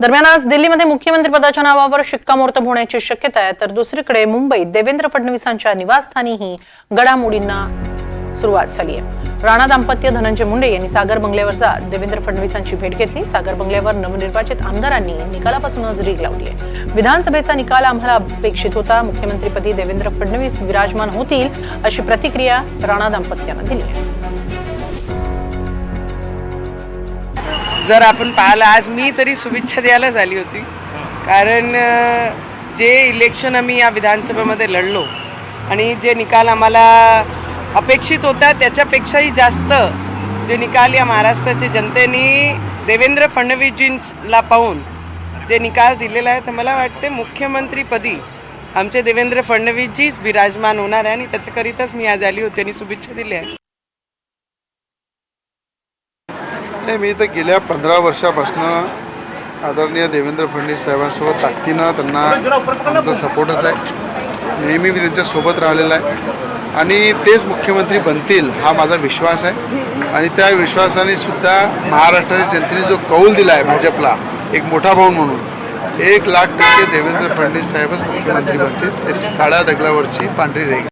दरम्यान आज दिल्लीमध्ये मुख्यमंत्री पदाच्या नावावर शिक्कामोर्तब होण्याची शक्यता आहे. तर दुसरीकडे मुंबईत देवेंद्र फडणवीसांच्या निवासस्थानीही घडामोडींना सुरुवात झाली आहे. राणा दाम्पत्य धनंजय मुंडे यांनी सागर बंगल्यावर जात देवेंद्र फडणवीसांची भेट घेतली. सागर बंगल्यावर नवनिर्वाचित आमदारांनी निकालापासूनच रीग लावली आहे. विधानसभेचा निकाल आम्हाला अपेक्षित होता. मुख्यमंत्रीपदी देवेंद्र फडणवीस विराजमान होतील अशी प्रतिक्रिया राणा दाम्पत्यानं दिली आहे. जर आपण पाहिलं आज मी तरी शुभेच्छा द्यायला झाली होती. कारण जे इलेक्शन आम्ही या विधानसभेमध्ये लढलो आणि जे निकाल आम्हाला अपेक्षित होता त्याच्यापेक्षाही जास्त जे निकाल या महाराष्ट्राच्या जनतेने देवेंद्र फडणवीसजींला पाहून जे निकाल दिलेला आहे तर मला वाटते मुख्यमंत्रीपदी आमचे देवेंद्र फडणवीसजीच विराजमान होणार आहे आणि त्याच्याकरिताच मी आज आली होती आणि शुभेच्छा दिल्या आहे नाही मी तर गेल्या पंधरा वर्षापासून आदरणीय देवेंद्र फडणवीस साहेबांसोबत ताकदीनं त्यांना आमचा सपोर्टच आहे. नेहमी मी त्यांच्यासोबत राहिलेला आहे. आणि तेच मुख्यमंत्री बनतील हा माझा विश्वास आहे. आणि त्या विश्वासाने सुद्धा महाराष्ट्राच्या जनतेने जो कौल दिला आहे भाजपला एक मोठा भाऊ म्हणून एक लाख टक्के देवेंद्र फडणवीस साहेबच मुख्यमंत्री बनतील. त्यांची काळ्या दगलावरची पांढरी रेग